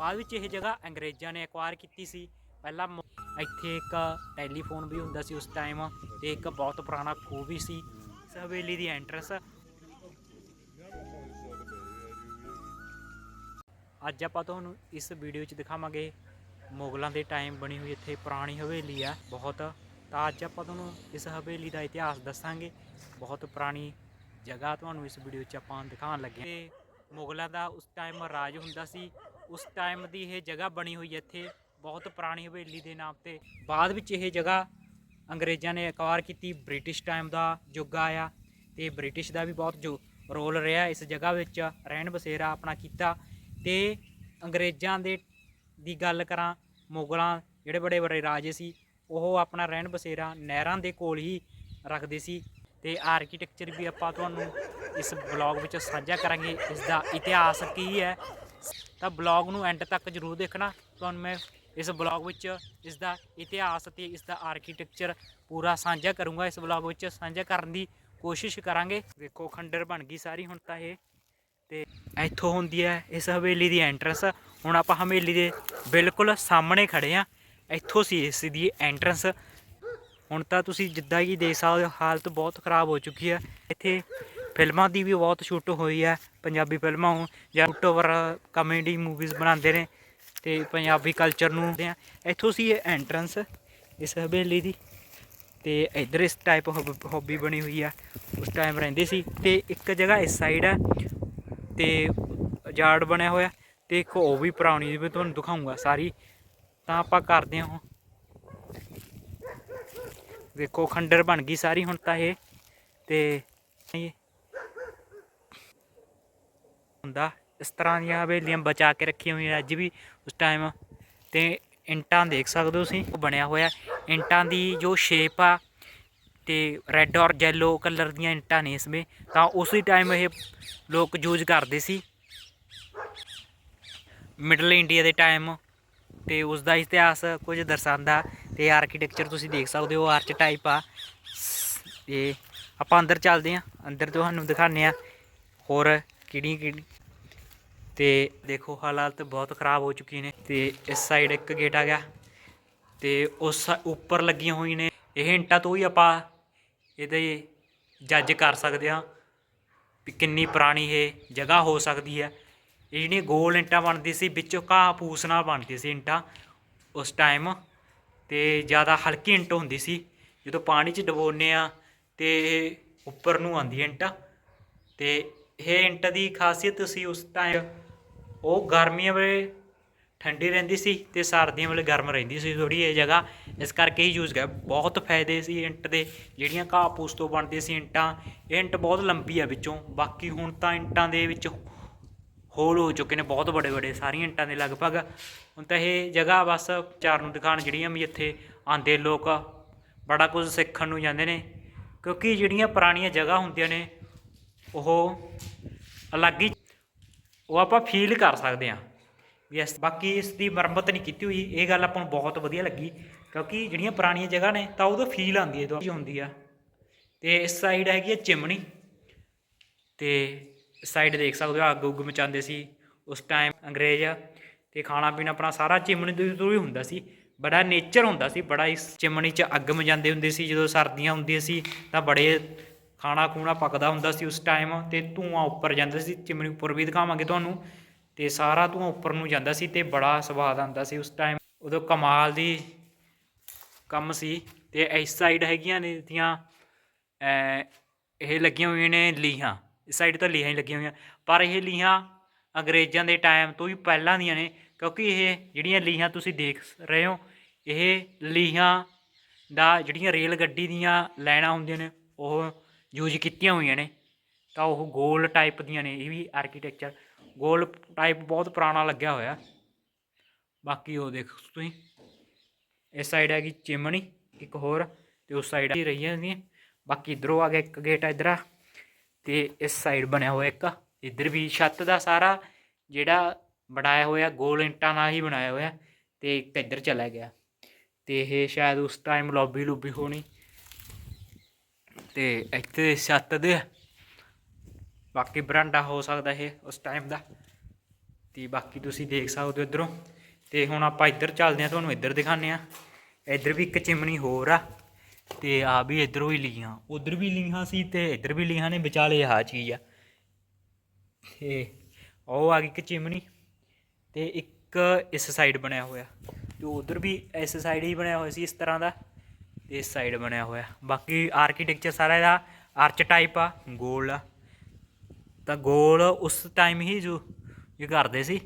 ਬਾਅਦ ਵਿੱਚ ਇਹ ਜਗ੍ਹਾ ਅੰਗਰੇਜ਼ਾਂ ਨੇ ਐਕਵਾਇਰ ਕੀਤੀ ਸੀ। ਪਹਿਲਾਂ ਮ- ਇੱਥੇ ਇੱਕ ਟੈਲੀਫੋਨ ਵੀ ਹੁੰਦਾ ਸੀ ਉਸ ਟਾਈਮ ਤੇ ਇੱਕ ਬਹੁਤ ਪੁਰਾਣਾ ਖੂਹ ਵੀ ਸੀ। ਇਸ ਹਵੇਲੀ ਦੀ ਐਂਟਰੈਂਸ ਅੱਜ ਆਪਾਂ ਤੁਹਾਨੂੰ ਇਸ ਵੀਡੀਓ 'ਚ ਦਿਖਾਵਾਂਗੇ ਮੁਗਲਾਂ ਦੇ ਟਾਈਮ ਬਣੀ ਹੋਈ ਇੱਥੇ ਪੁਰਾਣੀ ਹਵੇਲੀ ਆ, ਬਹੁਤ। ਤਾਂ ਅੱਜ ਆਪਾਂ ਤੁਹਾਨੂੰ ਇਸ ਹਵੇਲੀ ਦਾ ਇਤਿਹਾਸ ਦੱਸਾਂਗੇ। ਬਹੁਤ ਪੁਰਾਣੀ ਜਗ੍ਹਾ ਤੁਹਾਨੂੰ ਇਸ ਵੀਡੀਓ 'ਚ ਆਪਾਂ ਦਿਖਾਉਣ ਲੱਗੇ ਹਾਂ। ਤੇ ਮੁਗਲਾਂ ਦਾ ਉਸ ਟਾਈਮ ਰਾਜ ਹੁੰਦਾ ਸੀ। ਉਸ ਟਾਈਮ ਦੀ ਇਹ ਜਗ੍ਹਾ ਬਣੀ ਹੋਈ ਹੈ ਇੱਥੇ, ਬਹੁਤ ਪੁਰਾਣੀ ਹਵੇਲੀ ਦੇ ਨਾਮ ਤੇ। ਬਾਅਦ ਵਿੱਚ ਇਹ ਜਗ੍ਹਾ ਅੰਗਰੇਜ਼ਾਂ ਨੇ ਅਕਵਾਇਰ ਕੀਤੀ ਬ੍ਰਿਟਿਸ਼ ਟਾਈਮ ਦਾ ਯੁੱਗ ਆਇਆ ਤੇ ਬ੍ਰਿਟਿਸ਼ ਦਾ ਵੀ ਬਹੁਤ ਜੋ ਰੋਲ ਰਿਹਾ, ਇਸ ਜਗ੍ਹਾ ਵਿੱਚ ਰਹਿਣ ਬਸੇਰਾ ਆਪਣਾ ਕੀਤਾ ਤੇ ਅੰਗਰੇਜ਼ਾਂ ਦੇ ਦੀ ਗੱਲ ਕਰਾਂ, ਮੁਗਲਾਂ ਜਿਹੜੇ ਬੜੇ ਬੜੇ ਰਾਜੇ ਸੀ, ਉਹ ਆਪਣਾ ਰਹਿਣ ਬਸੇਰਾ ਨਹਿਰਾਂ ਦੇ ਕੋਲ ਹੀ ਰੱਖਦੇ ਸੀ ਤੇ ਆਰਕੀਟੈਕਚਰ ਵੀ ਆਪਾਂ ਤੁਹਾਨੂੰ ਇਸ ਬਲੌਗ ਵਿੱਚ ਸਾਂਝਾ ਕਰਾਂਗੇ, ਇਸ ਦਾ ਇਤਿਹਾਸ ਕੀ ਹੈ ਤਾਂ ਬਲੌਗ ਨੂੰ ਐਂਡ ਤੱਕ ਜ਼ਰੂਰ ਦੇਖਣਾ। ਤੁਹਾਨੂੰ ਮੈਂ ਇਸ ਬਲੌਗ ਵਿੱਚ ਇਸ ਦਾ ਇਤਿਹਾਸ ਅਤੇ ਇਸ ਦਾ ਆਰਕੀਟੈਕਚਰ ਪੂਰਾ ਸਾਂਝਾ ਕਰੂੰਗਾ। ਇਸ ਬਲੌਗ ਵਿੱਚ ਸਾਂਝਾ ਕਰਨ ਦੀ ਕੋਸ਼ਿਸ਼ ਕਰਾਂਗੇ। ਦੇਖੋ, ਖੰਡਰ ਬਣ ਗਈ ਸਾਰੀ ਹੁਣ ਤਾਂ ਇਹ। ਤੇ ਇੱਥੋਂ ਹੁੰਦੀ ਹੈ ਇਸ ਹਵੇਲੀ ਦੀ ਐਂਟਰੈਂਸ ਹੁਣ ਆਪਾਂ ਹਵੇਲੀ ਦੇ ਬਿਲਕੁਲ ਸਾਹਮਣੇ ਖੜੇ ਆ ਇੱਥੋਂ ਸੀ ਇਸ ਦੀ ਐਂਟਰੈਂਸ ਹੁਣ ਤਾਂ ਤੁਸੀਂ ਜਿੱਦਾਂ ਕਿ ਦੇਖ ਸਕਦੇ ਹੋ, ਹਾਲਤ ਬਹੁਤ ਖਰਾਬ ਹੋ ਚੁੱਕੀ ਹੈ। ਇੱਥੇ ਫਿਲਮਾਂ ਦੀ ਵੀ ਬਹੁਤ ਸ਼ੂਟ ਹੋਈ ਹੈ, ਪੰਜਾਬੀ ਫਿਲਮਾਂ ਹੋ ਜਾਂ ਓਵਰ ਕਾਮੇਡੀ ਮੂਵੀਜ਼ ਬਣਾਉਂਦੇ ਨੇ, ਤੇ ਪੰਜਾਬੀ ਕਲਚਰ ਨੂੰ ਦੇ ਆ ਇੱਥੋਂ ਸੀ ਇਹ ਐਂਟਰੈਂਸ ਇਸ ਹਵੇਲੀ ਦੀ, ਤੇ ਇੱਧਰ ਇਸ ਟਾਈਪ ਹੌਬੀ ਬਣੀ ਹੋਈ ਆ, ਉਸ ਟਾਈਮ ਰਹਿੰਦੇ ਸੀ, ਤੇ ਇੱਕ ਜਗ੍ਹਾ ਇਸ ਸਾਈਡ ਆ ਤੇ ਯਾਰਡ ਬਣਿਆ ਹੋਇਆ, ਤੇ ਇੱਕ ਉਹ ਵੀ ਪੁਰਾਣੀ ਵੀ ਤੁਹਾਨੂੰ ਦਿਖਾਉਂਗਾ ਸਾਰੀ, ਤਾਂ ਆਪਾਂ ਕਰਦੇ ਹਾਂ ਹੁਣ। ਵੇਖੋ ਖੰਡਰ ਬਣ ਗਈ ਸਾਰੀ ਹੁਣ ਤਾਂ ਇਹ, ਤੇ ਇਹ ਹੁੰਦਾ। ਇਸ ਤਰ੍ਹਾਂ ਦੀਆਂ ਹਵੇਲੀਆਂ ਬਚਾ ਕੇ ਰੱਖੀਆਂ ਹੋਈਆਂ ਅੱਜ ਵੀ ਉਸ ਟਾਈਮ ਤੇ ਇੰਟਾਂ ਦੇਖ ਸਕਦੇ ਹੋ ਤੁਸੀਂ ਬਣਿਆ ਹੋਇਆ। ਇੰਟਾਂ ਦੀ ਜੋ ਸ਼ੇਪ ਆ, ਤੇ ਰੈੱਡ ਔਰ ਯੈਲੋ ਕਲਰ ਦੀਆਂ ਇੰਟਾਂ ਨੇ ਇਸ ਇਸਮੇ ਤਾਂ ਉਸੇ ਟਾਈਮ ਇਹ ਲੋਕ ਯੂਜ਼ ਕਰਦੇ ਸੀ। ਮਿਡਲ ਇੰਡੀਆ ਦੇ ਟਾਈਮ ਤੇ ਉਸ ਦਾ ਇਤਿਹਾਸ ਕੁਝ ਦਰਸਾਉਂਦਾ। ਤੇ ਆਰਕੀਟੈਕਚਰ ਤੁਸੀਂ ਦੇਖ ਸਕਦੇ ਹੋ ਆਰਚ ਟਾਈਪ ਆ। ਤੇ ਆਪਾਂ ਅੰਦਰ ਚੱਲਦੇ ਹਾਂ। ਅੰਦਰ ਤੁਹਾਨੂੰ ਦਿਖਾਉਂਦੇ ਆ ਹੋਰ ਕਿਹੜੀ ਕਿਹੜੀ ਤੇ ਦੇਖੋ ਹਾਲਾਤ ਬਹੁਤ ਖਰਾਬ ਹੋ ਚੁੱਕੀ ਨੇ। ਤੇ ਇਸ ਸਾਈਡ ਇੱਕ ਗੇਟ ਆ ਗਿਆ। ਤੇ ਉਸ ਉੱਪਰ ਲੱਗੀਆਂ ਹੋਈਆਂ ਨੇ। ਇਹ ਇੰਟਾਂ ਤੋਂ ਹੀ ਆਪਾਂ ਇਹਦੇ ਜੱਜ ਕਰ ਸਕਦੇ ਹਾਂ ਵੀ ਕਿੰਨੀ ਪੁਰਾਣੀ ਇਹ ਜਗ੍ਹਾ ਹੋ ਸਕਦੀ ਹੈ। ਇਹ ਜਿਹੜੀਆਂ ਗੋਲ ਇੰਟਾਂ ਬਣਦੀ ਸੀ, ਵਿੱਚੋਂ ਘਾਹ ਪੂਸ ਨਾਲ ਬਣਦੀ ਸੀ ਇੰਟਾਂ ਉਸ ਟਾਈਮ ਤੇ ਜ਼ਿਆਦਾ ਹਲਕੀ ਇੰਟ ਹੁੰਦੀ ਸੀ। ਜਦੋਂ ਪਾਣੀ 'ਚ ਡਬੋਨੇ ਆ ਤੇ ਇਹ ਉੱਪਰ ਨੂੰ ਆਉਂਦੀ ਇੰਟ ਤੇ ਇਹ ਇੰਟ ਦੀ ਖਾਸੀਅਤ ਸੀ ਉਸ ਟਾਈਮ ਉਹ ਗਰਮੀਆਂ ਵੇਲੇ ਠੰਡੀ ਰਹਿੰਦੀ ਸੀ ਤੇ ਸਰਦੀਆਂ ਵੇਲੇ ਗਰਮ ਰਹਿੰਦੀ ਸੀ ਥੋੜੀ ਇਹ ਜਗ੍ਹਾ, ਇਸ ਕਰਕੇ ਹੀ ਯੂਜ਼ ਕਰ ਬਹੁਤ ਫਾਇਦੇ ਸੀ ਇੰਟ ਦੇ, ਜਿਹੜੀਆਂ ਘਾਹ ਪੂਸ ਤੋਂ ਬਣਦੀਆਂ ਸੀ ਇੰਟਾਂ, ਇਹ ਇੰਟ ਬਹੁਤ ਲੰਬੀ ਆ ਵਿੱਚੋਂ, ਬਾਕੀ ਹੁਣ ਤਾਂ ਇੰਟਾਂ ਦੇ ਵਿੱਚ ਹੋਲ ਹੋ ਚੁੱਕੇ ਨੇ ਬਹੁਤ ਵੱਡੇ ਵੱਡੇ, ਸਾਰੀਆਂ ਇੰਟਾਂ ਦੇ ਲਗਭਗ, ਹੁਣ ਤਾਂ ਇਹ ਜਗ੍ਹਾ ਬਸ ਚਾਰ ਨੂੰ ਦਿਖਾਣ ਜਿਹੜੀਆਂ ਵੀ ਇੱਥੇ ਆਂਦੇ ਲੋਕ, ਬੜਾ ਕੁਝ ਸਿੱਖਣ ਨੂੰ ਜਾਂਦੇ ਨੇ, ਕਿਉਂਕਿ ਜਿਹੜੀਆਂ ਪੁਰਾਣੀਆਂ ਜਗ੍ਹਾ ਹੁੰਦੀਆਂ ਨੇ, ਉਹ ਅਲੱਗ ਹੀ ਉਹ ਆਪਾਂ ਫੀਲ ਕਰ ਸਕਦੇ ਹਾਂ ਵੀ ਇਸ ਬਾਕੀ ਇਸ ਦੀ ਮੁਰੰਮਤ ਨਹੀਂ ਕੀਤੀ ਹੋਈ। ਇਹ ਗੱਲ ਆਪਾਂ ਨੂੰ ਬਹੁਤ ਵਧੀਆ ਲੱਗੀ ਕਿਉਂਕਿ ਜਿਹੜੀਆਂ ਪੁਰਾਣੀਆਂ ਜਗ੍ਹਾ ਨੇ ਤਾਂ ਉਹਦਾ ਫੀਲ ਆਉਂਦੀ ਹੈ ਤੋਂ ਹੁੰਦੀ ਆ। ਤੇ ਇਸ ਸਾਈਡ ਹੈਗੀ ਹੈ ਚਿਮਣੀ ਤੇ ਸਾਈਡ ਦੇਖ ਸਕਦੇ ਹੋ, ਅੱਗ ਉੱਗ ਮਚਾਉਂਦੇ ਸੀ। ਉਸ ਟਾਈਮ ਅੰਗਰੇਜ਼ ਤੇ ਖਾਣਾ ਪੀਣਾ ਆਪਣਾ ਸਾਰਾ ਚਿਮਣੀ ਦੇ ਤੋਂ ਹੀ ਹੁੰਦਾ ਸੀ। ਬੜਾ ਨੇਚਰ ਹੁੰਦਾ ਸੀ, ਬੜਾ ਇਸ ਚਿਮਣੀ 'ਚ ਅੱਗ ਮਜਾਉਂਦੇ ਹੁੰਦੇ ਸੀ। ਜਦੋਂ ਸਰਦੀਆਂ ਹੁੰਦੀਆਂ ਸੀ ਤਾਂ ਬੜੇ ਖਾਣਾ ਖੂਣਾ ਪੱਕਦਾ ਹੁੰਦਾ ਸੀ ਉਸ ਟਾਈਮ ਤੇ ਧੂਆਂ ਉੱਪਰ ਜਾਂਦਾ ਸੀ ਚਿਮਣੀ ਉੱਪਰ ਵੀ ਦਿਖਾਵਾਂਗੇ ਤੁਹਾਨੂੰ। ਤੇ ਸਾਰਾ ਧੂਆਂ ਉੱਪਰ ਨੂੰ ਜਾਂਦਾ ਸੀ ਤੇ ਬੜਾ ਸਵਾਦ ਆਉਂਦਾ ਸੀ ਉਸ ਟਾਈਮ ਉਦੋਂ ਕਮਾਲ ਦੀ ਕੰਮ ਸੀ ਤੇ ਇਸ ਸਾਈਡ ਹੈਗੀਆਂ ਨੇ ਦੀਆਂ ਇਹ ਲੱਗੀਆਂ ਹੋਈਆਂ ਨੇ ਲੀਹਾਂ। ਇਸ ਸਾਈਡ ਤਾਂ ਲੀਹਾਂ ਹੀ ਲੱਗੀਆਂ ਹੋਈਆਂ। ਪਰ ਇਹ ਲੀਹਾਂ ਅੰਗਰੇਜ਼ਾਂ ਦੇ ਟਾਈਮ ਤੋਂ ਵੀ ਪਹਿਲਾਂ ਦੀਆਂ ਨੇ, ਕਿਉਂਕਿ ਇਹ ਜਿਹੜੀਆਂ ਲੀਹਾਂ ਤੁਸੀਂ ਦੇਖ ਰਹੇ ਹੋ, ਇਹ ਲੀਹਾਂ ਦਾ ਜਿਹੜੀਆਂ ਰੇਲ ਗੱਡੀ ਦੀਆਂ ਲਾਈਨਾਂ ਹੁੰਦੀਆਂ ਨੇ, ਉਹ ਯੂਜ਼ ਕੀਤੀਆਂ ਹੋਈਆਂ ਨੇ, ਤਾਂ ਉਹ ਗੋਲ ਟਾਈਪ ਦੀਆਂ ਨੇ, ਇਹ ਵੀ ਆਰਕੀਟੈਕਚਰ ਗੋਲ ਟਾਈਪ ਬਹੁਤ ਪੁਰਾਣਾ ਲੱਗਿਆ ਹੋਇਆ। ਬਾਕੀ ਉਹ ਦੇਖੋ ਤੁਸੀਂ ਇਸ ਸਾਈਡ ਹੈਗੀ ਚਿਮਣੀ ਇੱਕ ਹੋਰ, ਤੇ ਉਸ ਸਾਈਡ ਹੀ ਰਹੀਆਂ ਨੇ। ਬਾਕੀ ਇਧਰੋਂ ਆ ਗਿਆ ਇੱਕ ਗੇਟ ਇਧਰ ਆ, ਤੇ ਇਸ ਸਾਈਡ ਬਣਿਆ ਹੋਇਆ ਇੱਕ। ਇਧਰ ਵੀ ਛੱਤ ਦਾ ਸਾਰਾ, ਜਿਹੜਾ ਬਣਾਇਆ ਹੋਇਆ, ਗੋਲ ਇੰਟਾਂ ਨਾਲ ਹੀ ਬਣਾਇਆ ਹੋਇਆ, ਤੇ ਇੱਕ ਇੱਧਰ ਚਲਾ ਗਿਆ। ਤੇ ਇਹ ਸ਼ਾਇਦ ਉਸ ਟਾਈਮ ਲੌਬੀ ਲੁਬੀ ਹੋਣੀ। ਤੇ ਇੱਥੇ ਛੱਤ ਦੇ ਬਾਕੀ ਬਰਾਂਡਾ ਹੋ ਸਕਦਾ ਇਹ ਉਸ ਟਾਈਮ ਦਾ। ਤੇ ਬਾਕੀ ਤੁਸੀਂ ਦੇਖ ਸਕਦੇ ਹੋ ਇਧਰੋਂ। ਤੇ ਹੁਣ ਆਪਾਂ ਇੱਧਰ ਚੱਲਦੇ ਆ ਤੁਹਾਨੂੰ ਇੱਧਰ ਦਿਖਾਉਂਦੇ ਆ ਇੱਧਰ ਵੀ ਇੱਕ ਚਿਮਨੀ ਹੋਰ ਆ। ਤੇ ਆ ਵੀ ਇੱਧਰੋਂ ਹੀ ਲੀਆਂ ਉਧਰ ਵੀ ਲੀਹਾਂ ਸੀ ਤੇ ਇੱਧਰ ਵੀ ਲੀਹਾਂ ਨੇ, ਵਿਚਾਲੇ ਆਹ ਚੀਜ਼ ਆ। ਤੇ ਉਹ ਆ ਗਈ ਇੱਕ ਚਿਮਨੀ। ਤੇ ਇੱਕ ਇਸ ਸਾਈਡ ਬਣਿਆ ਹੋਇਆ। ਤੇ ਉਧਰ ਵੀ ਇਸ ਸਾਈਡ ਹੀ ਬਣਿਆ ਹੋਇਆ ਸੀ ਇਸ ਤਰ੍ਹਾਂ ਦਾ। ਇਸ ਸਾਈਡ ਬਣਿਆ ਹੋਇਆ। ਬਾਕੀ ਆਰਕੀਟੈਕਚਰ ਸਾਰਾ ਇਹਦਾ ਆਰਚ ਟਾਈਪ ਆ, ਗੋਲ ਆ। ਤਾਂ ਗੋਲ ਉਸ ਟਾਈਮ ਹੀ ਜੋ ਇਹ ਕਰਦੇ ਸੀ।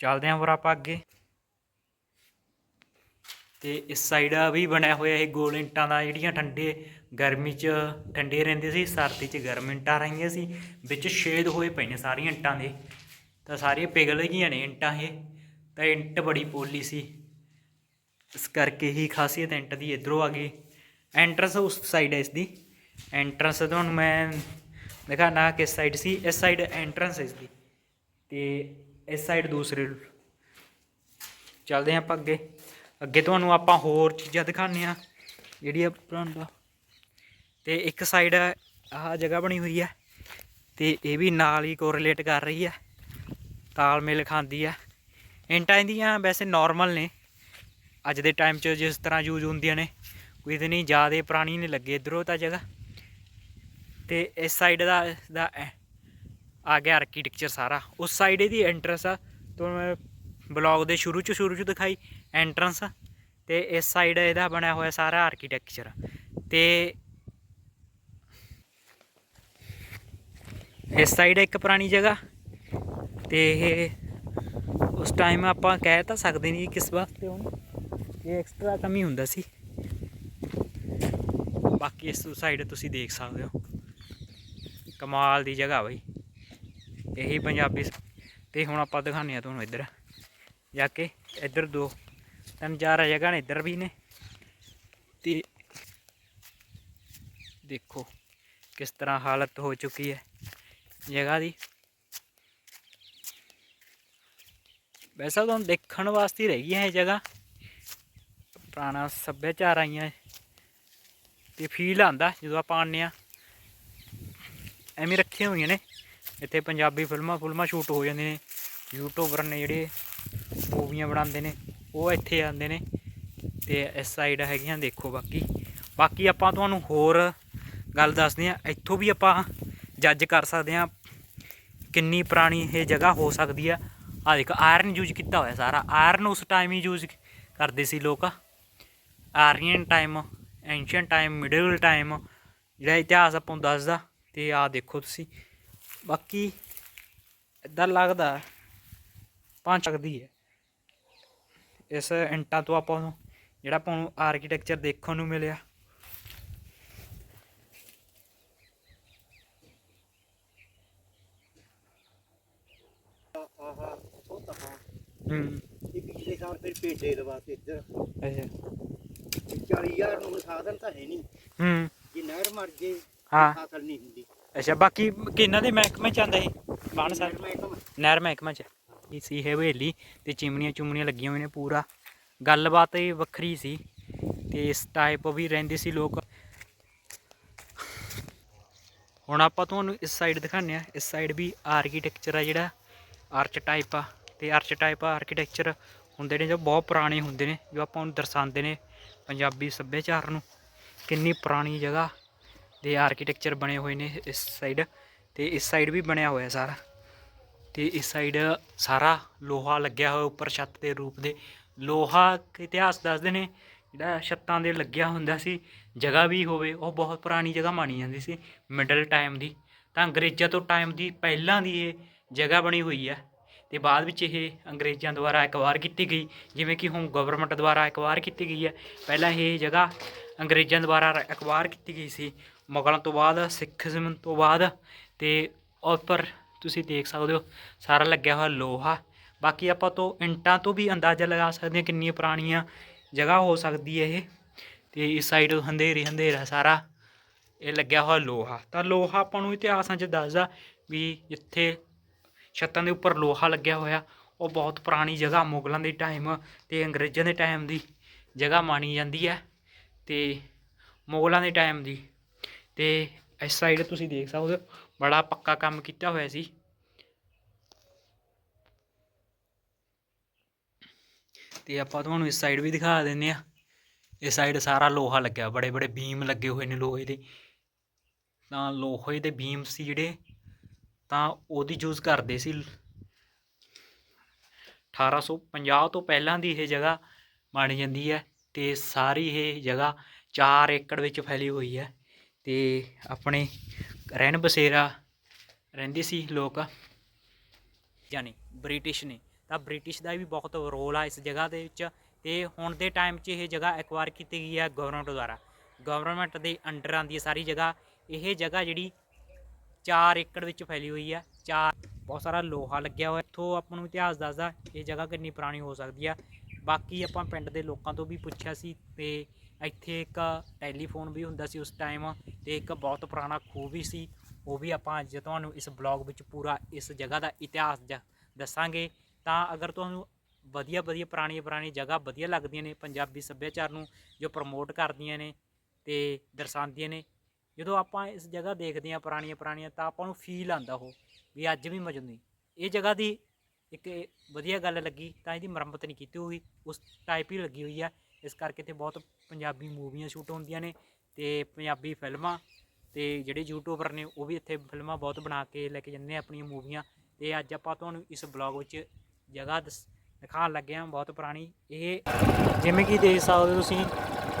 ਚੱਲਦੇ ਹਾਂ ਫਿਰ ਆਪਾਂ ਅੱਗੇ। ਤੇ ਇਸ ਸਾਈਡ ਵੀ ਬਣਿਆ ਹੋਇਆ ਇਹ ਗੋਲ ਇੰਟਾਂ ਦਾ, ਜਿਹੜੀਆਂ ਠੰਡੇ ਗਰਮੀ 'ਚ ਠੰਡੇ ਰਹਿੰਦੇ ਸੀ, ਸਰਦੀ 'ਚ ਗਰਮ ਇੰਟਾਂ ਰਹੀਆਂ ਸੀ, ਵਿੱਚ ਛੇਦ ਹੋਏ ਪਏ ਨੇ ਸਾਰੀਆਂ ਇੰਟਾਂ ਦੇ। ਤਾਂ ਸਾਰੀਆਂ ਪਿਘਲ ਗਈਆਂ ਨੇ ਇੰਟਾਂ ਇਹ, ਤਾਂ ਇੰਟ ਬੜੀ ਪੋਲੀ ਸੀ। ਇਸ ਕਰਕੇ ਹੀ ਖਾਸੀਅਤ ਇੰਟ ਦੀ ਇਧਰੋਂ ਆ ਗਈ। ਐਂਟਰੈਂਸ ਉਸ ਸਾਈਡ ਹੈ ਇਸ ਦੀ ਐਂਟਰੈਂਸ ਤੁਹਾਨੂੰ ਮੈਂ ਦਿਖਾਣਾ ਕਿਸ ਸਾਈਡ ਸੀ। ਇਸ ਸਾਈਡ ਐਂਟਰੈਂਸ ਇਸ ਦੀ ਤੇ ਇਸ ਸਾਈਡ ਦੂਸਰੇ ਚੱਲਦੇ ਹਾਂ ਆਪਾਂ ਅੱਗੇ। ਅੱਗੇ ਤੁਹਾਨੂੰ ਆਪਾਂ ਹੋਰ ਚੀਜ਼ਾਂ ਦਿਖਾਉਂਦੇ ਆ ਜਿਹੜੀ ਆਪਣਾ ਦਾ ਤੇ ਇੱਕ ਸਾਈਡ ਆਹ ਜਗ੍ਹਾ ਬਣੀ ਹੋਈ ਹੈ ਤੇ ਇਹ ਵੀ ਨਾਲ ਹੀ ਕੋਰਿਲੇਟ ਕਰ ਰਹੀ ਹੈ ਤਾਲਮੇਲ ਖਾਂਦੀ ਆ। ਇੰਟਾਂ ਇਹਦੀਆਂ ਵੈਸੇ ਨਾਰਮਲ ਨੇ। ਅੱਜ ਦੇ ਟਾਈਮ 'ਚ ਜਿਸ ਤਰ੍ਹਾਂ ਯੂਜ਼ ਹੁੰਦੀਆਂ ਨੇ, ਕੋਈ ਇਤਨੀ ਜ਼ਿਆਦਾ ਪੁਰਾਣੀ ਨਹੀਂ ਲੱਗੇ ਇਧਰੋਂ ਤਾਂ ਜਗ੍ਹਾ। ਤੇ ਇਸ ਸਾਈਡ ਦਾ ਦਾ ਐ- ਆ ਗਿਆ ਆਰਕੀਟੈਕਚਰ ਸਾਰਾ। ਉਸ ਸਾਈਡ ਇਹਦੀ ਐਂਟਰੈਂਸ ਆ, ਤੁਹਾਨੂੰ ਮੈਂ ਬਲੌਗ ਦੇ ਸ਼ੁਰੂ ਚ ਸ਼ੁਰੂ ਚ ਦਿਖਾਈ ਐਂਟਰੈਂਸ ਤੇ ਇਸ ਸਾਈਡ ਇਹਦਾ ਬਣਿਆ ਹੋਇਆ ਸਾਰਾ ਆਰਕੀਟੈਕਚਰ ਤੇ ਇਸ ਸਾਈਡ ਇੱਕ ਪੁਰਾਣੀ ਜਗ੍ਹਾ ਤੇ ਇਹ ਉਸ ਟਾਈਮ ਆਪਾਂ ਕਹਿ ਤਾਂ ਸਕਦੇ ਨਹੀਂ ਕਿਸ ਵਾਸਤੇ ਹੁਣ ਇਹ ਐਕਸਟਰਾ ਕਮੀ ਹੁੰਦਾ ਸੀ। ਬਾਕੀ ਇਸ ਸਾਈਡ ਤੁਸੀਂ ਦੇਖ ਸਕਦੇ ਹੋ। ਕਮਾਲ ਦੀ ਜਗ੍ਹਾ ਬਈ। ਇਹੀ ਪੰਜਾਬੀ ਸ- ਤੇ ਹੁਣ ਆਪਾਂ ਦਿਖਾਉਂਦੇ ਆ ਤੁਹਾਨੂੰ ਇੱਧਰ। ਜਾ ਕੇ ਇੱਧਰ ਦੋ, ਤਿੰਨ ਚਾਰ ਜਗ੍ਹਾ ਨੇ ਇੱਧਰ ਵੀ ਨੇ। ਤੇ ਦੇਖੋ ਕਿਸ ਤਰ੍ਹਾਂ ਹਾਲਤ ਹੋ ਚੁੱਕੀ ਹੈ ਜਗ੍ਹਾ ਦੀ। ਵੈਸੇ ਤਾਂ ਦੇਖਣ ਵਾਸਤੇ ਹੀ ਰਹਿ ਗਈ ਇਹ ਜਗ੍ਹਾ। ਪੁਰਾਣਾ ਸੱਭਿਆਚਾਰ ਆਈਆਂ। ਤੇ ਫੀਲ ਆਂਦਾ ਜਦੋਂ ਆਪਾਂ ਆਉਂਦੇ ਆ ਐਵੇਂ ਰੱਖੀਆਂ ਹੋਈਆਂ ਨੇ। ਇੱਥੇ ਪੰਜਾਬੀ ਫਿਲਮਾਂ ਫੁਲਮਾਂ ਸ਼ੂਟ ਹੋ ਜਾਂਦੀਆਂ ਨੇ। ਯੂਟਿਊਬਰ ਨੇ ਜਿਹੜੇ ਮੂਵੀਆਂ ਬਣਾਉਂਦੇ ਨੇ, ਉਹ ਇੱਥੇ ਆਉਂਦੇ ਨੇ। ਤੇ ਇਸ ਸਾਈਡ ਹੈਗੀਆਂ ਦੇਖੋ ਬਾਕੀ। ਬਾਕੀ ਆਪਾਂ ਤੁਹਾਨੂੰ ਹੋਰ ਗੱਲ ਦੱਸਦੇ ਆ ਇੱਥੋਂ ਵੀ ਆਪਾਂ ਜੱਜ ਕਰ ਸਕਦੇ ਆ ਕਿੰਨੀ ਪੁਰਾਣੀ ਇਹ ਜਗ੍ਹਾ ਹੋ ਸਕਦੀ ਆ। ਆ ਦੇਖ ਆਇਰਨ ਯੂਜ਼ ਕੀਤਾ ਹੋਇਆ ਸਾਰਾ। ਆਇਰਨ ਉਸ ਟਾਈਮ ਹੀ ਯੂਜ਼ ਕਰਦੇ ਸੀ ਲੋਕ। Aryan time ancient time middle time ਜਿਹੜਾ ਇਤਿਹਾਸ ਆਪਾਂ ਨੂੰ ਦੱਸਦਾ, ਤੇ ਆ ਦੇਖੋ ਤੁਸੀਂ। ਬਾਕੀ ਇਦਾਂ ਲੱਗਦਾ ਪੰਜ ਸਕਦੀ ਹੈ। ਇਸ ਇੰਟਾਂ ਤੋਂ ਆਪਾਂ ਨੂੰ, ਜਿਹੜਾ ਆਪਾਂ ਨੂੰ ਆਰਕੀਟੈਕਚਰ ਦੇਖਣ ਨੂੰ ਮਿਲਿਆ ਆਹਾ ਉਹ ਤਾਂ ਹਾਂ। ਇਹ ਪਿਛਲੇ ਸਾਲ ਫਿਰ ਭੇਜੇ ਲਵਾਤੇ ਇੱਧਰ। ਅੱਛਾ। 40000 ਨੂੰ ਸਾਧਨ ਤਾਂ ਹੈ ਨਹੀਂ। ਹੂੰ। ਜੇ ਨਹਿਰ ਮਰ ਜੇ ਹਾਂ। ਫਸਲ ਨਹੀਂ ਹੁੰਦੀ। ਅੱਛਾ ਬਾਕੀ ਕਿੰਨਾ ਦੇ ਮਹਿਕਮੇ ਚ ਆਂਦਾ ਇਹ? ਬਾਣ ਸਾਹਿਬ? ਮੈਂ ਕਹਾਂ ਨਹਿਰ ਮਹਿਕਮਾ ਚ। ਇਹ ਸੀ ਹਵੇਲੀ ਤੇ ਚਿਮਨੀਆਂ ਚੁਮਨੀਆਂ ਲੱਗੀਆਂ ਹੋਈਆਂ ਨੇ ਪੂਰਾ। ਗੱਲਬਾਤ ਹੀ ਵੱਖਰੀ ਸੀ ਤੇ ਇਸ ਟਾਈਪ ਵੀ ਰਹਿੰਦੇ ਸੀ ਲੋਕ। ਹੁਣ ਆਪਾਂ ਤੁਹਾਨੂੰ ਇਸ ਸਾਈਡ ਦਿਖਾਉਂਦੇ ਆ ਇਸ ਸਾਈਡ ਵੀ ਆਰਕੀਟੈਕਚਰ ਆ ਜਿਹੜਾ ਆਰਚ ਟਾਈਪ ਆ। ਤੇ ਆਰਚ ਟਾਈਪ ਆਰਕੀਟੈਕਚਰ ਹੁੰਦੇ ਨੇ ਜੋ ਬਹੁਤ ਪੁਰਾਣੇ ਹੁੰਦੇ ਨੇ, ਜੋ ਆਪਾਂ ਨੂੰ ਦਰਸਾਉਂਦੇ ਨੇ ਪੰਜਾਬੀ ਸੱਭਿਆਚਾਰ ਨੂੰ। ਕਿੰਨੀ ਪੁਰਾਣੀ ਜਗ੍ਹਾ ਦੇ ਆਰਕੀਟੈਕਚਰ ਬਣੇ ਹੋਏ ਨੇ ਇਸ ਸਾਈਡ ਤੇ ਇਸ ਸਾਈਡ ਵੀ ਬਣਿਆ ਹੋਇਆ ਸਾਰਾ। ਤੇ ਇਸ ਸਾਈਡ ਸਾਰਾ ਲੋਹਾ ਲੱਗਿਆ ਹੋਇਆ ਉੱਪਰ ਛੱਤ ਦੇ ਰੂਪ ਦੇ। ਲੋਹਾ ਇਤਿਹਾਸ ਦੱਸਦੇ ਨੇ, ਜਿਹੜਾ ਛੱਤਾਂ ਦੇ ਲੱਗਿਆ ਹੁੰਦਾ ਸੀ, ਜਗ੍ਹਾ ਵੀ ਹੋਵੇ, ਉਹ ਬਹੁਤ ਪੁਰਾਣੀ ਜਗ੍ਹਾ ਮਾਨੀ ਜਾਂਦੀ ਸੀ ਮਿਡਲ ਟਾਈਮ ਦੀ। ਤਾਂ ਅੰਗਰੇਜ਼ਾਂ ਤੋਂ ਟਾਈਮ ਦੀ ਪਹਿਲਾਂ ਦੀ ਇਹ ਜਗ੍ਹਾ ਬਣੀ ਹੋਈ ਹੈ। ਤੇ ਬਾਅਦ ਵਿੱਚ ਇਹ ਅੰਗਰੇਜ਼ਾਂ ਦੁਆਰਾ ਐਕਵਾਇਰ ਕੀਤੀ ਗਈ, ਜਿਵੇਂ ਕਿ ਹੁਣ ਗਵਰਨਮੈਂਟ ਦੁਆਰਾ ਐਕਵਾਇਰ ਕੀਤੀ ਗਈ ਹੈ। ਪਹਿਲਾਂ ਇਹ ਜਗ੍ਹਾ ਅੰਗਰੇਜ਼ਾਂ ਦੁਆਰਾ ਐਕਵਾਇਰ ਕੀਤੀ ਗਈ ਸੀ। ਮੁਗਲਾਂ ਤੋਂ ਬਾਅਦ ਸਿੱਖਜ਼ਮ ਤੋਂ ਬਾਅਦ ਤੇ ਉੱਪਰ ਤੁਸੀਂ ਦੇਖ ਸਕਦੇ ਹੋ, ਸਾਰਾ ਲੱਗਿਆ ਹੋਇਆ ਲੋਹਾ। ਬਾਕੀ ਆਪਾਂ ਤੋਂ ਇੰਟਾਂ ਤੋਂ ਵੀ ਅੰਦਾਜ਼ਾ ਲਗਾ ਸਕਦੇ ਹਾਂ ਕਿੰਨੀਆਂ ਪੁਰਾਣੀਆਂ ਜਗ੍ਹਾ ਹੋ ਸਕਦੀ ਹੈ ਇਹ। ਤੇ ਇਸ ਸਾਈਡ ਹੰਧੇਰੀ ਹੰਧੇਰਾ ਸਾਰਾ ਇਹ ਲੱਗਿਆ ਹੋਇਆ ਲੋਹਾ। ਤਾਂ ਲੋਹਾ ਆਪਾਂ ਨੂੰ ਇਤਿਹਾਸਾਂ 'ਚ ਦੱਸਦਾ ਵੀ ਜਿੱਥੇ ਛੱਤਾਂ ਦੇ ਉੱਪਰ ਲੋਹਾ ਲੱਗਿਆ ਹੋਇਆ। ਉਹ ਬਹੁਤ ਪੁਰਾਣੀ ਜਗ੍ਹਾ, ਮੁਗਲਾਂ ਦੇ ਟਾਈਮ ਤੇ ਅੰਗਰੇਜ਼ਾਂ ਦੇ ਟਾਈਮ ਦੀ ਜਗ੍ਹਾ ਮਾਣੀ ਜਾਂਦੀ ਹੈ ਤੇ ਮੁਗਲਾਂ ਦੇ ਟਾਈਮ ਦੀ। ਤੇ ਇਸ ਸਾਈਡ ਤੁਸੀਂ ਦੇਖ ਸਕਦੇ ਹੋ, ਬੜਾ ਪੱਕਾ ਕੰਮ ਕੀਤਾ ਹੋਇਆ ਸੀ। ਤੇ ਆਪਾਂ ਤੁਹਾਨੂੰ ਇਸ ਸਾਈਡ ਵੀ ਦਿਖਾ ਦਿੰਨੇ ਆ ਇਸ ਸਾਈਡ ਸਾਰਾ ਲੋਹਾ ਲੱਗਿਆ ਬੜੇ ਬੜੇ ਬੀਮ ਲੱਗੇ ਹੋਏ ਨੇ ਲੋਹੇ ਦੇ। ਤਾਂ ਲੋਹੇ ਦੇ ਬੀਮ ਸੀ ਜਿਹੜੇ ਤਾਂ ਉਹਦੀ ਯੂਜ਼ ਕਰਦੇ ਸੀ। 1850 ਤੋਂ ਪਹਿਲਾਂ ਦੀ ਇਹ ਜਗ੍ਹਾ ਬਣ ਜਾਂਦੀ ਹੈ ਤੇ ਸਾਰੀ ਇਹ ਜਗ੍ਹਾ 4 ਏਕੜ ਵਿੱਚ ਫੈਲੀ ਹੋਈ ਹੈ ਤੇ ਆਪਣੇ ਰਹਿਣ ਬਸੇਰਾ ਰਹਿੰਦੇ ਸੀ ਲੋਕ, ਯਾਨੀ ਬ੍ਰਿਟਿਸ਼ ਨੇ। ਤਾਂ ਬ੍ਰਿਟਿਸ਼ ਦਾ ਵੀ ਬਹੁਤ ਰੋਲ ਆ ਇਸ ਜਗ੍ਹਾ ਦੇ ਵਿੱਚ ਤੇ ਹੁਣ ਦੇ ਟਾਈਮ 'ਚ ਇਹ ਜਗ੍ਹਾ ਐਕਵਾਇਰ ਕੀਤੀ ਗਈ ਹੈ ਗਵਰਨਮੈਂਟ ਦੁਆਰਾ। ਗਵਰਨਮੈਂਟ ਦੇ ਅੰਡਰ ਆਉਂਦੀ ਹੈ ਸਾਰੀ ਜਗ੍ਹਾ। ਇਹ ਜਗ੍ਹਾ ਜਿਹੜੀ 4 ਏਕੜ ਵਿੱਚ ਫੈਲੀ ਹੋਈ ਹੈ ਚਾਰ ਬਹੁਤ ਸਾਰਾ ਲੋਹਾ ਲੱਗਿਆ ਹੋਇਆ। ਇੱਥੋਂ ਆਪਾਂ ਨੂੰ ਇਤਿਹਾਸ ਦੱਸਦਾ, ਇਹ ਜਗ੍ਹਾ ਕਿੰਨੀ ਪੁਰਾਣੀ ਹੋ ਸਕਦੀ ਆ। ਬਾਕੀ ਆਪਾਂ ਪਿੰਡ ਦੇ ਲੋਕਾਂ ਤੋਂ ਵੀ ਪੁੱਛਿਆ ਸੀ ਤੇ ਇੱਥੇ ਇੱਕ ਟੈਲੀਫੋਨ ਵੀ ਹੁੰਦਾ ਸੀ ਉਸ ਟਾਈਮ ਤੇ ਇੱਕ ਬਹੁਤ ਪੁਰਾਣਾ ਖੂਹ ਵੀ ਸੀ। ਉਹ ਵੀ ਆਪਾਂ ਅੱਜ ਤੁਹਾਨੂੰ ਇਸ ਬਲੌਗ ਵਿੱਚ ਪੂਰਾ ਇਸ ਜਗ੍ਹਾ ਦਾ ਇਤਿਹਾਸ ਜ- ਦੱਸਾਂਗੇ। ਤਾਂ ਅਗਰ ਤੁਹਾਨੂੰ ਵਧੀਆ ਵਧੀਆ ਪੁਰਾਣੀਆਂ ਪੁਰਾਣੀਆਂ ਜਗ੍ਹਾ ਵਧੀਆ ਲੱਗਦੀਆਂ ਨੇ ਪੰਜਾਬੀ ਸੱਭਿਆਚਾਰ ਨੂੰ ਜੋ ਪ੍ਰਮੋਟ ਕਰਦੀਆਂ ਨੇ ਤੇ ਦਰਸਾਉਂਦੀਆਂ ਨੇ ਜਦੋਂ ਆਪਾਂ ਇਸ ਜਗ੍ਹਾ ਦੇਖਦੇ ਹਾਂ ਪੁਰਾਣੀਆਂ ਪੁਰਾਣੀਆਂ, ਤਾਂ ਆਪਾਂ ਨੂੰ ਫੀਲ ਆਉਂਦਾ ਉਹ ਵੀ ਅੱਜ ਵੀ ਮੌਜੂਦ ਨਹੀਂ। ਇਹ ਜਗ੍ਹਾ ਦੀ ਇੱਕ ਵਧੀਆ ਗੱਲ ਲੱਗੀ, ਤਾਂ ਇਹਦੀ ਮੁਰੰਮਤ ਨਹੀਂ ਕੀਤੀ ਹੋਈ। ਉਸ ਟਾਈਪ ਹੀ ਲੱਗੀ ਹੋਈ ਆ। ਇਸ ਕਰਕੇ ਇੱਥੇ ਬਹੁਤ ਪੰਜਾਬੀ ਮੂਵੀਆਂ ਸ਼ੂਟ ਹੁੰਦੀਆਂ ਨੇ ਤੇ ਪੰਜਾਬੀ ਫਿਲਮਾਂ ਤੇ ਜਿਹੜੇ ਯੂਟਿਊਬਰ ਨੇ, ਉਹ ਵੀ ਇੱਥੇ ਫਿਲਮਾਂ ਬਹੁਤ ਬਣਾ ਕੇ ਲੈ ਕੇ ਜਾਂਦੇ ਨੇ ਆਪਣੀਆਂ ਮੂਵੀਆਂ। ਤੇ ਅੱਜ ਆਪਾਂ ਤੁਹਾਨੂੰ ਇਸ ਬਲੌਗ ਵਿੱਚ ਜਗ੍ਹਾ ਦਸ- ਦਿਖਾਉਣ ਲੱਗੇ ਹਾਂ ਬਹੁਤ ਪੁਰਾਣੀ। ਇਹ ਜਿਵੇਂ ਕਿ ਦੇਖ ਸਕਦੇ ਹੋ ਤੁਸੀਂ,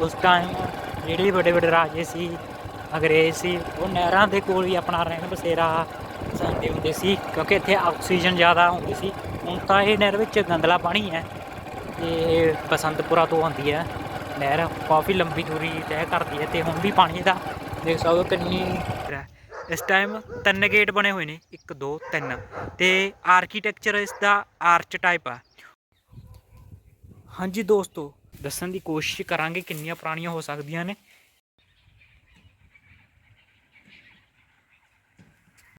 ਉਸ ਟਾਈਮ ਜਿਹੜੇ ਵੱਡੇ ਵੱਡੇ ਰਾਜੇ ਸੀ ਅੰਗਰੇਜ਼ ਸੀ, ਉਹ ਨਹਿਰਾਂ ਦੇ ਕੋਲ ਵੀ ਆਪਣਾ ਰਹਿਣ ਬਸੇਰਾ ਸੰਦੇ ਹੁੰਦੇ ਸੀ, ਕਿਉਂਕਿ ਇੱਥੇ ਆਕਸੀਜਨ ਜ਼ਿਆਦਾ ਹੁੰਦੀ ਸੀ। ਹੁਣ ਤਾਂ ਇਹ ਨਹਿਰ ਵਿੱਚ ਗੰਦਲਾ ਪਾਣੀ ਹੈ, ਤੇ ਬਸੰਤਪੁਰਾ ਤੋਂ ਆਉਂਦੀ ਹੈ। ਨਹਿਰ ਕਾਫੀ ਲੰਬੀ ਦੂਰੀ ਤੈਅ ਕਰਦੀ ਹੈ, ਤੇ ਹੁਣ ਵੀ ਪਾਣੀ ਦਾ ਦੇਖ ਸਕਦੇ ਹੋ ਕਿੰਨੀ ਇਸ ਟਾਈਮ ਤਿੰਨ ਗੇਟ ਬਣੇ ਹੋਏ ਨੇ 1 2 3 ਤੇ ਆਰਕੀਟੈਕਚਰ ਇਸ ਦਾ ਆਰਚ ਟਾਈਪ ਆ। ਹਾਂਜੀ ਦੋਸਤੋ, ਦੱਸਣ ਦੀ ਕੋਸ਼ਿਸ਼ ਕਰਾਂਗੇ ਕਿੰਨੀਆਂ ਪੁਰਾਣੀਆਂ ਹੋ ਸਕਦੀਆਂ ਨੇ।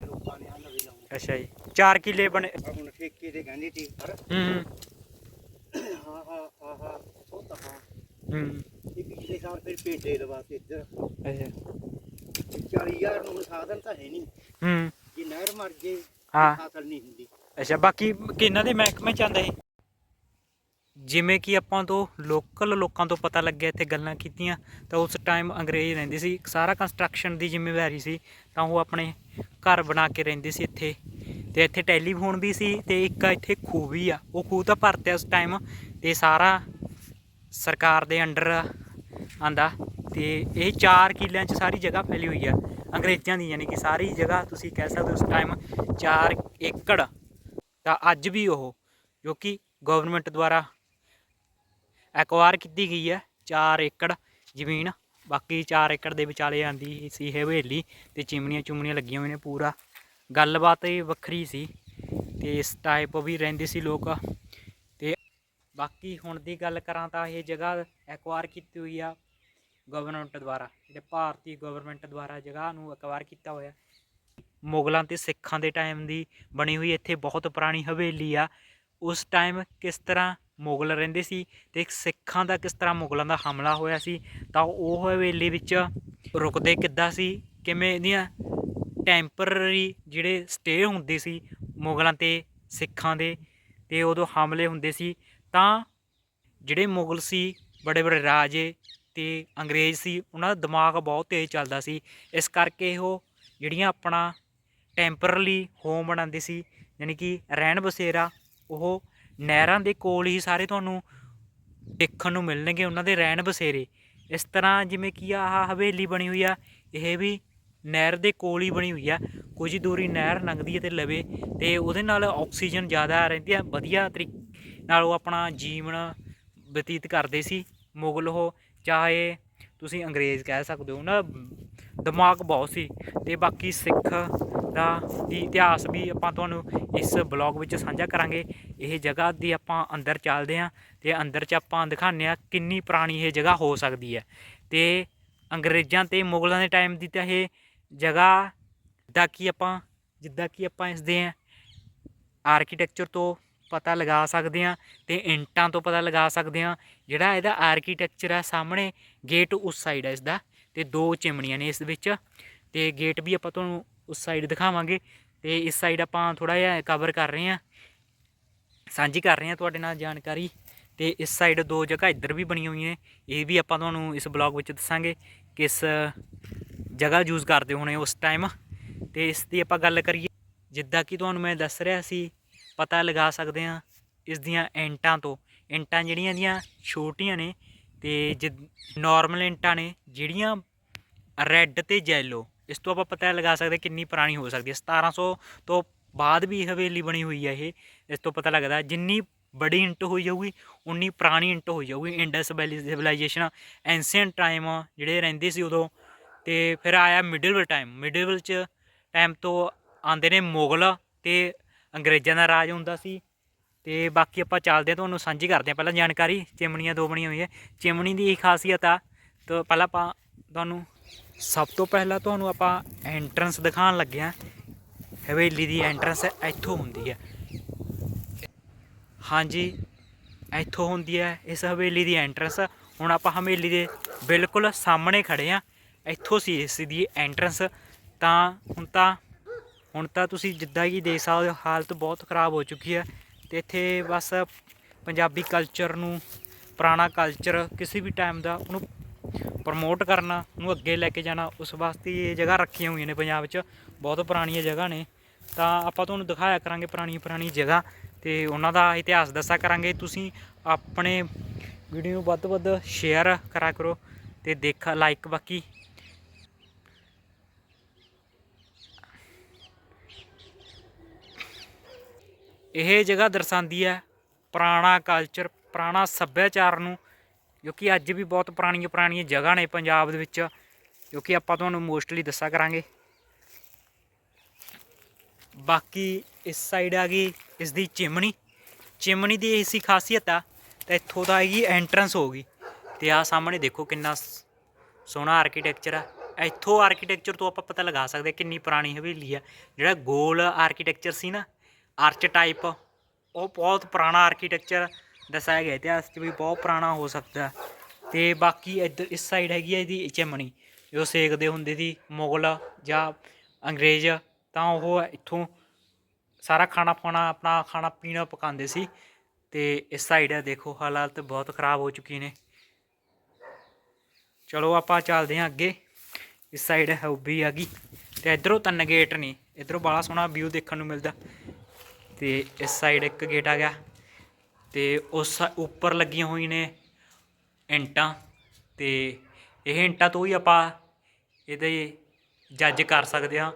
ਲੋਕਾਂ ਨੇ ਆ ਨਵੇਂ ਲਾਉਣੇ ਅੱਛਾ ਜੀ 4 ਕਿੱਲੇ ਬਣੇ। ਆਹ ਹੁਣ ਠੇਕੇ ਤੇ ਕਹਿੰਦੀ ਟੀ ਪਰ ਹੂੰ ਹੂੰ, ਹਾਂ ਹਾਂ ਹਾਂ ਉਹ ਤਾਂ ਹਾਂ। ਹੂੰ। ਇਹ ਪਿਛਲੇ ਸਾਲ ਫਿਰ ਭੇਜੇ ਲਵਾਤੇ ਇੱਧਰ। ਅੱਛਾ। 40000 ਨੂੰ ਸਾਧਨ ਤਾਂ ਹੈ ਨਹੀਂ। ਹੂੰ। ਜੇ ਨਹਿਰ ਮਰ ਜੇ ਹਾਂ। ਫਸਲ ਨਹੀਂ ਹੁੰਦੀ। ਅੱਛਾ ਬਾਕੀ ਕਿਹਨਾਂ ਦੇ ਮਹਿਕਮੇ ਚ ਆਂਦਾ ਇਹ? ਜਿਵੇਂ ਕਿ ਆਪਾਂ ਤੋਂ ਲੋਕਲ ਲੋਕਾਂ ਤੋਂ ਪਤਾ ਲੱਗਿਆ, ਇੱਥੇ ਗੱਲਾਂ ਕੀਤੀਆਂ, ਤਾਂ ਉਸ ਟਾਈਮ ਅੰਗਰੇਜ਼ ਰਹਿੰਦੇ ਸੀ। ਸਾਰਾ ਕੰਸਟਰਕਸ਼ਨ ਦੀ ਜ਼ਿੰਮੇਵਾਰੀ ਸੀ, ਤਾਂ ਉਹ ਆਪਣੇ ਘਰ ਬਣਾ ਕੇ ਰਹਿੰਦੇ ਸੀ ਇੱਥੇ। ਤੇ ਇੱਥੇ ਟੈਲੀਫੋਨ ਵੀ ਸੀ ਤੇ ਇੱਕ ਇੱਥੇ ਖੂਹ ਵੀ ਆ। ਉਹ ਖੂਹ ਤਾਂ ਭਰਤੇ ਉਸ ਟਾਈਮ ਤੇ ਸਾਰਾ ਸਰਕਾਰ ਦੇ ਅੰਡਰ ਆਂਦਾ। ਤੇ ਇਹ 4 ਕਿੱਲਿਆਂ 'ਚ ਸਾਰੀ ਜਗ੍ਹਾ ਫੈਲੀ ਹੋਈ ਆ। ਅੰਗਰੇਜ਼ਾਂ ਦੀ, ਯਾਨੀ ਕਿ ਸਾਰੀ ਜਗ੍ਹਾ ਤੁਸੀਂ ਕਹਿ ਸਕਦੇ ਹੋ ਉਸ ਟਾਈਮ 4 ਏਕੜ। ਤਾਂ ਅੱਜ ਵੀ ਉਹ, ਜੋ ਕਿ ਗਵਰਨਮੈਂਟ ਦੁਆਰਾ ਐਕਵਾਇਰ ਕੀਤੀ ਗਈ ਹੈ 4 ਏਕੜ ਜ਼ਮੀਨ, ਬਾਕੀ 4 ਏਕੜ ਦੇ ਵਿਚਾਲੇ ਆਂਦੀ ਸੀ ਇਹ ਹਵੇਲੀ ਤੇ ਚਿਮਨੀਆਂ ਚੁਮਨੀਆਂ ਲੱਗੀਆਂ ਹੋਈਆਂ ਨੇ ਪੂਰਾ। ਗੱਲਬਾਤ ਹੀ ਵੱਖਰੀ ਸੀ ਤੇ ਇਸ ਟਾਈਪ ਵੀ ਰਹਿੰਦੇ ਸੀ ਲੋਕ। ਤੇ ਬਾਕੀ ਹੁਣ ਦੀ ਗੱਲ ਕਰਾਂ ਤਾਂ ਇਹ ਜਗ੍ਹਾ ਐਕਵਾਇਰ ਕੀਤੀ ਹੋਈ ਆ ਗਵਰਨਮੈਂਟ ਦੁਆਰਾ, ਜਿਹੜੇ ਭਾਰਤੀ ਗਵਰਨਮੈਂਟ ਦੁਆਰਾ ਜਗ੍ਹਾ ਨੂੰ ਐਕਵਾਇਰ ਕੀਤਾ ਹੋਇਆ। ਮੁਗਲਾਂ ਤੇ ਸਿੱਖਾਂ ਦੇ ਟਾਈਮ ਦੀ ਬਣੀ ਹੋਈ ਇੱਥੇ ਬਹੁਤ ਪੁਰਾਣੀ ਹਵੇਲੀ ਆ। ਉਸ ਟਾਈਮ ਕਿਸ ਤਰ੍ਹਾਂ ਮੁਗਲ ਰਹਿੰਦੇ ਸੀ ਤੇ ਸਿੱਖਾਂ ਦਾ ਕਿਸ ਤਰ੍ਹਾਂ ਮੁਗਲਾਂ ਦਾ ਹਮਲਾ ਹੋਇਆ ਸੀ, ਤਾਂ ਉਹ ਹਵੇਲੀ ਵਿੱਚ ਰੁਕਦੇ ਕਿੱਦਾਂ ਸੀ, ਕਿਵੇਂ ਇਹਦੀਆਂ ਟੈਂਪਰਰੀ ਜਿਹੜੇ ਸਟੇ ਹੁੰਦੇ ਸੀ ਮੁਗਲਾਂ ਤੇ ਸਿੱਖਾਂ ਦੇ, ਤੇ ਉਦੋਂ ਹਮਲੇ ਹੁੰਦੇ ਸੀ, ਤਾਂ ਜਿਹੜੇ ਮੁਗਲ ਸੀ, ਬੜੇ ਬੜੇ ਰਾਜੇ ਤੇ ਅੰਗਰੇਜ਼ ਸੀ, ਉਹਨਾਂ ਦਾ ਦਿਮਾਗ ਬਹੁਤ ਤੇਜ਼ ਚੱਲਦਾ ਸੀ, ਇਸ ਕਰਕੇ ਉਹ ਜਿਹੜੀਆਂ ਆਪਣਾ ਟੈਂਪਰਲੀ ਹੋਮ ਬਣਾਉਂਦੇ ਸੀ ਯਾਨੀ ਕਿ ਰਹਿਣ ਬਸੇਰਾ, ਉਹ ਨਹਿਰਾਂ ਦੇ ਕੋਲ ਹੀ ਸਾਰੇ ਤੁਹਾਨੂੰ ਦੇਖਣ ਨੂੰ ਮਿਲਣਗੇ, ਉਹਨਾਂ ਦੇ ਰਹਿਣ ਬਸੇਰੇ। ਇਸ ਤਰ੍ਹਾਂ ਜਿਵੇਂ ਕਿ ਆਹ ਹਵੇਲੀ ਬਣੀ ਹੋਈ ਆ, ਇਹ ਵੀ ਨਹਿਰ ਦੇ ਕੋਲ ਹੀ ਬਣੀ ਹੋਈ ਆ। ਕੁਝ ਦੂਰੀ ਨਹਿਰ ਲੰਘਦੀ ਹੈ ਤੇ ਲਵੇ ਤੇ ਉਹਦੇ ਨਾਲ ਆਕਸੀਜਨ ਜ਼ਿਆਦਾ ਰਹਿੰਦੀ ਆ। ਵਧੀਆ ਤਰੀਕੇ ਨਾਲ ਉਹ ਆਪਣਾ ਜੀਵਨ ਬਤੀਤ ਕਰਦੇ ਸੀ, ਮੁਗਲ ਉਹ, ਚਾਹੇ ਤੁਸੀਂ ਅੰਗਰੇਜ਼ ਕਹਿ ਸਕਦੇ ਹੋ ਨਾ ਦਿਮਾਗ ਬਹੁਤ ਸੀ। ਤੇ ਬਾਕੀ ਸਿੱਖ ਦਾ ਦੀ ਇਤਿਹਾਸ ਵੀ ਆਪਾਂ ਤੁਹਾਨੂੰ ਇਸ ਬਲੌਗ ਵਿੱਚ ਸਾਂਝਾ ਕਰਾਂਗੇ। ਇਹ ਜਗ੍ਹਾ ਦੀ ਆਪਾਂ ਅੰਦਰ ਚੱਲਦੇ ਹਾਂ ਤੇ ਅੰਦਰ 'ਚ ਆਪਾਂ ਦਿਖਾਉਂਦੇ ਹਾਂ ਕਿੰਨੀ ਪੁਰਾਣੀ ਇਹ ਜਗ੍ਹਾ ਹੋ ਸਕਦੀ ਹੈ। ਤੇ ਅੰਗਰੇਜ਼ਾਂ ਤੇ ਮੁਗਲਾਂ ਦੇ ਟਾਈਮ ਦੀ ਤਾਂ ਇਹ ਜਗ੍ਹਾ ਜਿੱਦਾਂ ਕਿ ਆਪਾਂ, ਜਿੱਦਾਂ ਕਿ ਆਪਾਂ ਇਸ ਦੇ ਆਰਕੀਟੈਕਚਰ ਤੋਂ ਪਤਾ ਲਗਾ ਸਕਦੇ ਹਾਂ ਤੇ ਇੰਟਾਂ ਤੋਂ ਪਤਾ ਲਗਾ ਸਕਦੇ ਹਾਂ। ਜਿਹੜਾ ਇਹਦਾ ਆਰਕੀਟੈਕਚਰ ਆ ਸਾਹਮਣੇ ਗੇਟ ਉਸ ਸਾਈਡ ਹੈ ਇਸ ਦਾ ਤੇ ਦੋ ਚਿਮਨੀਆਂ ਨੇ ਇਸ ਵਿੱਚ ਤੇ ਗੇਟ ਵੀ ਆਪਾਂ ਤੁਹਾਨੂੰ ਉਸ ਸਾਈਡ ਦਿਖਾਵਾਂਗੇ ਤੇ ਇਸ ਸਾਈਡ ਆਪਾਂ ਥੋੜਾ ਜਿਹਾ ਕਵਰ ਕਰ ਰਹੇ ਹਾਂ। ਸਾਂਝੀ ਕਰ ਰਹੇ ਹਾਂ ਤੁਹਾਡੇ ਨਾਲ ਜਾਣਕਾਰੀ ਤੇ ਇਸ ਸਾਈਡ ਦੋ ਜਗ੍ਹਾ ਇੱਧਰ ਵੀ ਬਣੀਆਂ ਹੋਈਆਂ ਨੇ। ਇਹ ਵੀ ਆਪਾਂ ਤੁਹਾਨੂੰ ਇਸ ਬਲੌਗ ਵਿੱਚ ਦੱਸਾਂਗੇ ਕਿਸ ਜਗ੍ਹਾ ਯੂਜ਼ ਕਰਦੇ ਹੋਣੇ ਉਸ ਟਾਈਮ ਤੇ ਇਸ ਦੀ ਆਪਾਂ ਗੱਲ ਕਰੀਏ, ਜਿੱਦਾਂ ਕਿ ਤੁਹਾਨੂੰ ਮੈਂ ਦੱਸ ਰਿਹਾ ਸੀ, ਪਤਾ ਲਗਾ ਸਕਦੇ ਹਾਂ ਇਸ ਦੀਆਂ ਐਂਟਾਂ ਤੋਂ। ਐਂਟਾਂ ਜਿਹੜੀਆਂ ਦੀਆਂ ਛੋਟੀਆਂ ਨੇ ਤੇ ਜਿ ਨਾਰਮਲ ਐਂਟਾਂ ਨੇ, ਜਿਹੜੀਆਂ ਰੈੱਡ ਤੇ ਯੈਲੋ ਇਸ ਤੋਂ ਆਪਾਂ ਪਤਾ ਲਗਾ ਸਕਦੇ ਕਿੰਨੀ ਪੁਰਾਣੀ ਹੋ ਸਕਦੀ ਹੈ। 1700 ਤੋਂ ਬਾਅਦ ਵੀ ਹਵੇਲੀ ਬਣੀ ਹੋਈ ਹੈ ਇਹ। ਇਸ ਤੋਂ ਪਤਾ ਲੱਗਦਾ ਜਿੰਨੀ ਬੜੀ ਇੰਟ ਹੋਈ ਜਾਊਗੀ, ਉਨੀ ਪੁਰਾਣੀ ਇੰਟ ਹੋਈ ਜਾਊਗੀ। ਇੰਡਸ ਸਿਵਲਾਈਜੇਸ਼ਨ ਐਂਸੀਅੰਟ ਟਾਈਮ ਜਿਹੜੇ ਰਹਿੰਦੇ ਸੀ ਉਦੋਂ। ਤੇ ਫਿਰ ਆਇਆ ਮਿਡਲਵਲ ਟਾਈਮ। ਮਿਡਲਵਲ ਚ ਟਾਈਮ ਤੋਂ ਆਉਂਦੇ ਨੇ ਮੁਗਲ ਤੇ ਅੰਗਰੇਜ਼ਾਂ ਦਾ ਰਾਜ ਹੁੰਦਾ ਸੀ। ਤੇ ਬਾਕੀ ਆਪਾਂ ਚੱਲਦੇ ਹਾਂ ਤੁਹਾਨੂੰ ਸਾਂਝੀ ਕਰਦੇ ਹਾਂ। ਪਹਿਲਾਂ ਜਾਣਕਾਰੀ, ਚਿਮਨੀਆਂ ਦੋ ਬਣੀਆਂ ਹੋਈਆਂ। ਚਿਮਨੀ ਦੀ ਇਹ ਖਾਸੀਅਤ ਆ, ਤਾਂ ਪਹਿਲਾਂ ਆਪਾਂ ਤੁਹਾਨੂੰ ਸਭ ਤੋਂ ਪਹਿਲਾਂ ਤੁਹਾਨੂੰ ਆਪਾਂ ਐਂਟਰੈਂਸ ਦਿਖਾਉਣ ਲੱਗੇ ਹਾਂ। ਹਵੇਲੀ ਦੀ ਐਂਟਰੈਂਸ ਇੱਥੋਂ ਹੁੰਦੀ ਹੈ। ਹਾਂਜੀ, ਇੱਥੋਂ ਹੁੰਦੀ ਹੈ, ਇਸ ਹਵੇਲੀ ਦੀ ਐਂਟਰੈਂਸ ਹੁਣ ਆਪਾਂ ਹਵੇਲੀ ਦੇ ਬਿਲਕੁਲ ਸਾਹਮਣੇ ਖੜੇ ਆ ਇੱਥੋਂ ਸੀ ਇਸ ਦੀ ਐਂਟਰੈਂਸ ਤਾਂ ਹੁਣ ਤਾਂ ਹੁਣ ਤਾਂ ਤੁਸੀਂ ਜਿੱਦਾਂ ਕਿ ਦੇਖ ਸਕਦੇ ਹੋ, ਹਾਲਤ ਬਹੁਤ ਖਰਾਬ ਹੋ ਚੁੱਕੀ ਹੈ। ਤੇ ਇੱਥੇ ਬਸ ਪੰਜਾਬੀ ਕਲਚਰ ਨੂੰ, ਪੁਰਾਣਾ ਕਲਚਰ ਕਿਸੇ ਵੀ ਟਾਈਮ ਦਾ, ਉਹਨੂੰ ਪ੍ਰਮੋਟ ਕਰਨਾ, ਉਹਨੂੰ ਅੱਗੇ ਲੈ ਕੇ ਜਾਣਾ, ਉਸ ਵਾਸਤੇ ਇਹ ਜਗ੍ਹਾ ਰੱਖੀਆਂ ਹੋਈਆਂ ਨੇ ਪੰਜਾਬ 'ਚ। ਬਹੁਤ ਪੁਰਾਣੀਆਂ ਜਗ੍ਹਾ ਨੇ। ਤਾਂ ਆਪਾਂ ਤੁਹਾਨੂੰ ਦਿਖਾਇਆ ਕਰਾਂਗੇ ਪੁਰਾਣੀ ਪੁਰਾਣੀ ਜਗ੍ਹਾ ਤੇ ਉਹਨਾਂ ਦਾ ਇਤਿਹਾਸ ਦੱਸਿਆ ਕਰਾਂਗੇ। ਤੁਸੀਂ ਆਪਣੇ ਵੀਡੀਓ ਨੂੰ ਵੱਧ ਤੋਂ ਵੱਧ ਸ਼ੇਅਰ ਕਰਾ ਕਰੋ ਤੇ ਦੇਖ ਲਾਈਕ ਬਾਕੀ। ਇਹ ਜਗ੍ਹਾ ਦਰਸਾਉਂਦੀ ਹੈ ਪੁਰਾਣਾ ਕਲਚਰ ਪੁਰਾਣਾ ਸੱਭਿਆਚਾਰ ਨੂੰ ਕਿਉਂਕਿ ਅੱਜ ਵੀ ਬਹੁਤ ਪੁਰਾਣੀਆਂ ਪੁਰਾਣੀਆਂ ਜਗ੍ਹਾ ਨੇ ਪੰਜਾਬ ਦੇ ਵਿੱਚ, ਕਿਉਂਕਿ ਆਪਾਂ ਤੁਹਾਨੂੰ ਮੋਸਟਲੀ ਦੱਸਿਆ ਕਰਾਂਗੇ। ਬਾਕੀ ਇਸ ਸਾਈਡ ਆ ਗਈ ਇਸ ਦੀ ਚਿਮਨੀ। ਚਿਮਨੀ ਦੀ ਐਸੀ ਖਾਸੀਅਤ ਆ, ਤਾਂ ਇੱਥੋਂ ਦਾ ਹੈਗੀ ਐਂਟਰੈਂਸ ਹੋਗੀ ਤੇ ਆ ਸਾਹਮਣੇ ਦੇਖੋ ਕਿੰਨਾ ਸੋਹਣਾ ਆਰਕੀਟੈਕਚਰ ਆ। ਇੱਥੋਂ ਆਰਕੀਟੈਕਚਰ ਤੋਂ ਆਪਾਂ ਪਤਾ ਲਗਾ ਸਕਦੇ ਕਿੰਨੀ ਪੁਰਾਣੀ ਹਵੇਲੀ ਆ। ਜਿਹੜਾ ਗੋਲ ਆਰਕੀਟੈਕਚਰ ਸੀ ਨਾ ਆਰਚ ਟਾਈਪ ਉਹ ਬਹੁਤ ਪੁਰਾਣਾ ਆਰਕੀਟੈਕਚਰ ਦੱਸਿਆ ਗਿਆ ਇਤਿਹਾਸ 'ਚ ਵੀ ਬਹੁਤ ਪੁਰਾਣਾ ਹੋ ਸਕਦਾ ਤੇ ਬਾਕੀ ਇੱਧਰ ਇਸ ਸਾਈਡ ਹੈਗੀ ਹੈ ਇਹਦੀ ਚਿਮਨੀ, ਜੋ ਸੇਕਦੇ ਹੁੰਦੇ ਸੀ ਮੁਗਲ ਜਾਂ ਅੰਗਰੇਜ਼, ਤਾਂ ਉਹ ਇੱਥੋਂ ਸਾਰਾ ਖਾਣਾ ਪਾਣਾ ਆਪਣਾ ਖਾਣਾ ਪੀਣਾ ਪਕਾਉਂਦੇ ਸੀ। ਤੇ ਇਸ ਸਾਈਡ ਆ ਦੇਖੋ, ਹਾਲਾਤ ਬਹੁਤ ਖਰਾਬ ਹੋ ਚੁੱਕੇ ਨੇ। ਚਲੋ ਆਪਾਂ ਚੱਲਦੇ ਹਾਂ ਅੱਗੇ। ਇਸ ਸਾਈਡ ਹੌਬੀ ਆ ਗਈ। ਤੇ ਇਧਰੋਂ ਤਿੰਨ ਗੇਟ ਨੇ। ਇਧਰੋਂ ਬੜਾ ਸੋਹਣਾ ਵਿਊ ਦੇਖਣ ਨੂੰ ਮਿਲਦਾ। ਤੇ ਇਸ ਸਾਈਡ ਇੱਕ ਗੇਟ ਆ ਗਿਆ। ਤੇ ਉਸ ਉੱਪਰ ਲੱਗੀਆਂ ਹੋਈ ਨੇ ਇੰਟਾਂ ਤੇ ਇਹ ਇੰਟਾਂ ਤੋਂ ਹੀ ਆਪਾਂ ਇਹਦੇ ਜੱਜ ਕਰ ਸਕਦੇ ਹਾਂ।